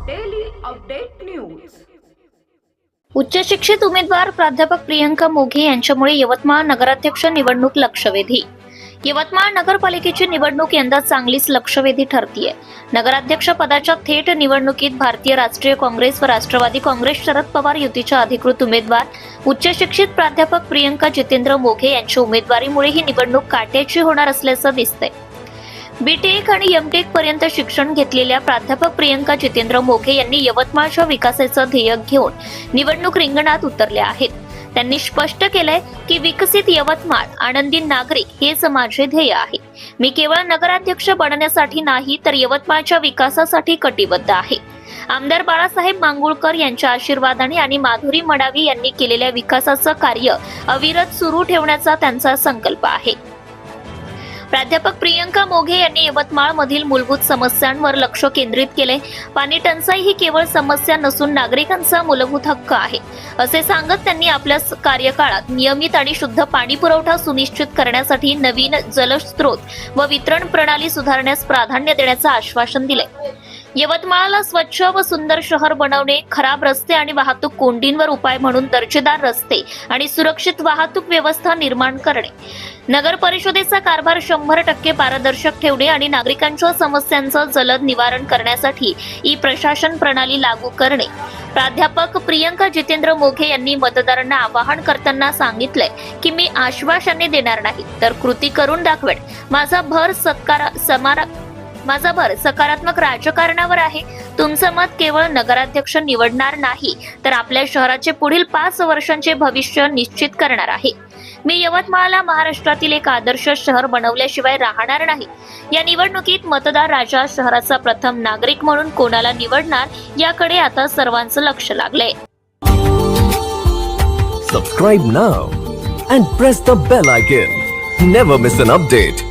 Update news उच्च शिक्षित उमेदवार प्राध्यापक प्रियंका मोघे यांच्यामुळे यवतमाळ नगराध्यक्ष निवडणूक लक्षवेधी. यवतमाळ नगरपालिकेची निवडणूक यंदा चांगलीच लक्षवेधी ठरतीये. नगराध्यक्ष पदाच्या थेट निवडणुकीत भारतीय राष्ट्रीय काँग्रेस व राष्ट्रवादी काँग्रेस शरद पवार युतीच्या अधिकृत उमेदवार उच्च शिक्षित प्राध्यापक प्रियंका जितेंद्र मोघे यांच्या उमेदवारीमुळे ही निवडणूक काट्याची होणार असल्याचं दिसतंय. बीटेक आणि एमटेक पर्यंत शिक्षण घेतलेल्या प्राध्यापक प्रियंका जितेंद्र मोघे यांनी यवतमाळच्या विकासाचं ध्येय घेऊन निवडणूक रिंगणात उतरले आहेत. त्यांनी स्पष्ट केलंय की विकसित यवतमाळ आनंदी नागरिक हेच माझे ध्येय आहे. मी केवळ नगराध्यक्ष बनण्यासाठी नाही तर यवतमाळच्या विकासासाठी कटिबद्ध आहे. आमदार बाळासाहेब मांगुळकर यांच्या आशीर्वादाने आणि माधुरी मडावी यांनी केलेल्या विकासाचं कार्य अविरत सुरू ठेवण्याचा त्यांचा संकल्प आहे. प्राध्यापक प्रियंका मोघे यांनी यवतमाळ मधील मूलभूत समस्यांवर लक्ष केंद्रित केले. पाणी टंचाई ही केवळ समस्या नसून नागरिकांचा मूलभूत हक्क आहे. असे सांगत त्यांनी आपल्या कार्यकाळात नियमित आणि शुद्ध पाणी पुरवठा सुनिश्चित करण्यासाठी नवीन जलस्रोत व वितरण प्रणाली सुधारण्यास प्राधान्य देण्याचं आश्वासन दिले. यवतमाळला स्वच्छ व सुंदर शहर बनवणे खराब रस्ते आणि वाहतूक कोंडींवर उपाय म्हणून दर्जेदार रस्ते आणि सुरक्षित वाहतूक व्यवस्था निर्माण करणे. नगर परिषदेचा कारभार शंभर टक्के पारदर्शक ठेवणे आणि नागरिकांच्या समस्यांचं जलद निवारण करण्यासाठी ई प्रशासन प्रणाली लागू करणे. प्राध्यापक प्रियंका जितेंद्र मोघे यांनी मतदारांना आवाहन करताना सांगितलंय की मी आश्वासने देणार नाही तर कृती करून दाखवेन. माझा भर सत्कार समारा माझा भर सकारात्मक राजकारणावर आहे. तुमचं मत केवळ नगराध्यक्ष निवडणार नाही तर आपल्या शहराचे पुढील पाच वर्षांचे भविष्य निश्चित करणार आहे. मी यवतमाळला महाराष्ट्रातील एक आदर्श शहर बनवल्याशिवाय राहणार नाही. या निवडणुकीत मतदार राजा शहराचा प्रथम नागरिक म्हणून कोणाला निवडणार याकडे आता सर्वांचं लक्ष लागलंय. Subscribe now and press the bell icon never miss an update